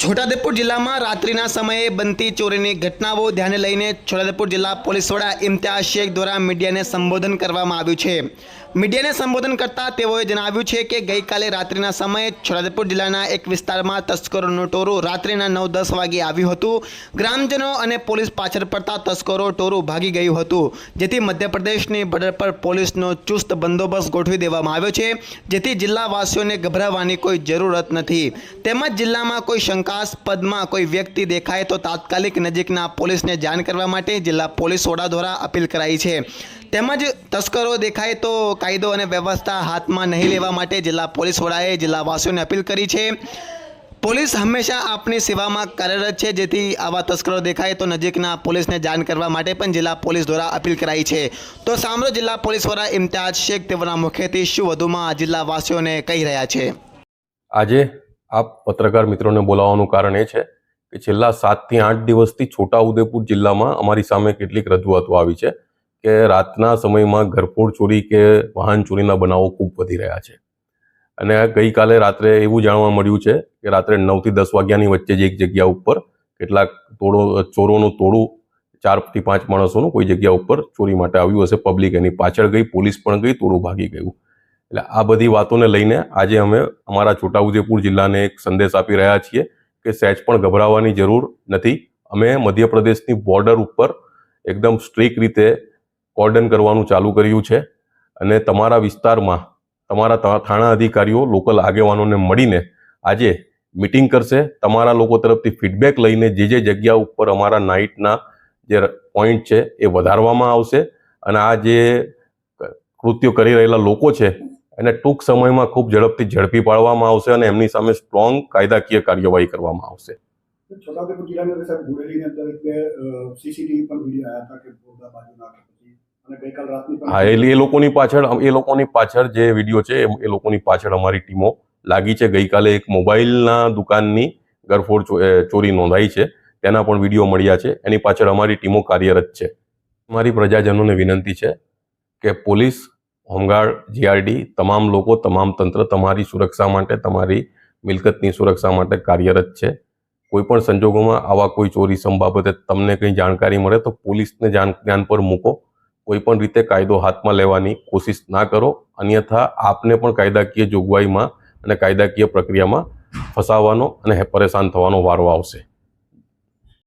છોટાઉદેપુર જિલ્લામાં રાત્રિના સમયે બનતી ચોરીની ઘટનાઓ ધ્યાને લઈને છોટાઉદેપુર જિલ્લા પોલીસ વડા ઇમ્તિયાઝ શેખ દ્વારા મીડિયાને સંબોધન કરવામાં આવ્યું છે. મીડિયાને સંબોધન કરતા તેઓએ જણાવ્યું છે કે ગઈકાલે રાત્રિના સમયે છોટાઉદેપુર જિલ્લાના એક વિસ્તારમાં તસ્કરોનું ટોરું રાત્રિના નવ દસ વાગે આવ્યું હતું. ગ્રામજનો અને પોલીસ પાછળ પડતા તસ્કરો ટોરું ભાગી ગયું હતું. જેથી મધ્યપ્રદેશની બોર્ડર પર પોલીસનો ચુસ્ત બંદોબસ્ત ગોઠવી દેવામાં આવ્યો છે. જેથી જિલ્લાવાસીઓને ગભરાવાની કોઈ જરૂરત નથી. તેમજ જિલ્લામાં કોઈ શંકાસ્પદમાં કોઈ વ્યક્તિ દેખાય તો તાત્કાલિક નજીકના પોલીસને જાણ કરવા માટે જિલ્લા પોલીસ વડા દ્વારા અપીલ કરાઈ છે. તેમજ તસ્કરો દેખાય તો કાયદો અને વ્યવસ્થા હાથમાં નહીં લેવા માટે જિલ્લા પોલીસ વડાએ જિલ્લાવાસીઓને અપીલ કરી છે. પોલીસ હંમેશા આપની સેવામાં કાર્યરત છે, જેથી આવા તસ્કરો દેખાય તો નજીકના પોલીસને જાણ કરવા માટે પણ જિલ્લા પોલીસ દ્વારા અપીલ કરાઈ છે. તો સાંભળો, જિલ્લા પોલીસ વડા ઇમ્તિયાઝ શેખ તેઓના મુખ્યથી શું વધુમાં જિલ્લાવાસીઓને કહી રહ્યા છે? આજે આ પત્રકાર મિત્રોને બોલાવવાનું કારણ એ છે કે છેલ્લા સાતથી આઠ દિવસથી છોટાઉદેપુર જિલ્લામાં અમારી સામે કેટલીક રજૂઆતો આવી છે કે રાતના સમયમાં ઘરફોડ ચોરી કે વાહન ચોરીના બનાવો ખૂબ વધી રહ્યા છે. અને ગઈકાલે રાત્રે એવું જાણવા મળ્યું છે કે રાત્રે નવથી દસ વાગ્યાની વચ્ચે જ એક જગ્યા ઉપર કેટલાક તોડો, ચોરોનું તોડું, ચારથી પાંચ માણસોનું કોઈ જગ્યા ઉપર ચોરી માટે આવ્યું હશે. પબ્લિક એની પાછળ ગઈ, પોલીસ પણ ગઈ, તોડું ભાગી ગયું. એટલે આ બધી વાતોને લઈને આજે અમે અમારા છોટાઉદેપુર જિલ્લાને એક સંદેશ આપી રહ્યા છીએ કે સહેજ પણ ગભરાવાની જરૂર નથી. અમે મધ્યપ્રદેશની બોર્ડર ઉપર એકદમ સ્ટ્રીક રીતે કોર્ડન કરવાનું ચાલુ કર્યું છે અને તમારા વિસ્તારમાં તમારા થાણા અધિકારીઓ, લોકલ આગેવાનોને મળીને આજે મિટિંગ કરશે. તમારા લોકો તરફથી ફીડબેક લઈને જે જે જગ્યા ઉપર અમારા નાઇટના જે પોઈન્ટ છે એ વધારવામાં આવશે. અને આ જે કૃત્યો કરી રહેલા લોકો છે એને ટૂંક સમયમાં ખૂબ ઝડપથી ઝડપી પાડવામાં આવશે અને એમની સામે સ્ટ્રોંગ કાયદાકીય કાર્યવાહી કરવામાં આવશે. હા એટલે એ લોકોની પાછળ એ લોકોની પાછળ જે વીડિયો છે એ- લોકોની પાછળ અમારી ટીમો લાગી છે. ગઈકાલે એક મોબાઈલના દુકાનની ગરફોડ ચોરી નોંધાઈ છે. તેના પણ વીડિયો મળ્યા છે. એની પાછળ અમારી ટીમો કાર્યરત છે. મારી પ્રજાજનોને વિનંતી છે કે પોલીસ હોમગાર્ડ, જીઆરડી, તમામ લોકો, તમામ તંત્ર તમારી સુરક્ષા માટે, તમારી મિલકતની સુરક્ષા માટે કાર્યરત છે. કોઈ પણ સંજોગોમાં આવા કોઈ ચોરી બાબતે તમને કંઈ જાણકારી મળે તો પોલીસને જાણ, જ્ઞાન પર મૂકો. કોઈ પણ રીતે કાયદો હાથમાં લેવાની કોશિશ ના કરો. અન્યથા આપને પણ કાયદાકીય જોગવાઈમાં અને કાયદાકીય પ્રક્રિયામાં ફસાવાનો અને પરેશાન થવાનો વારો આવશે.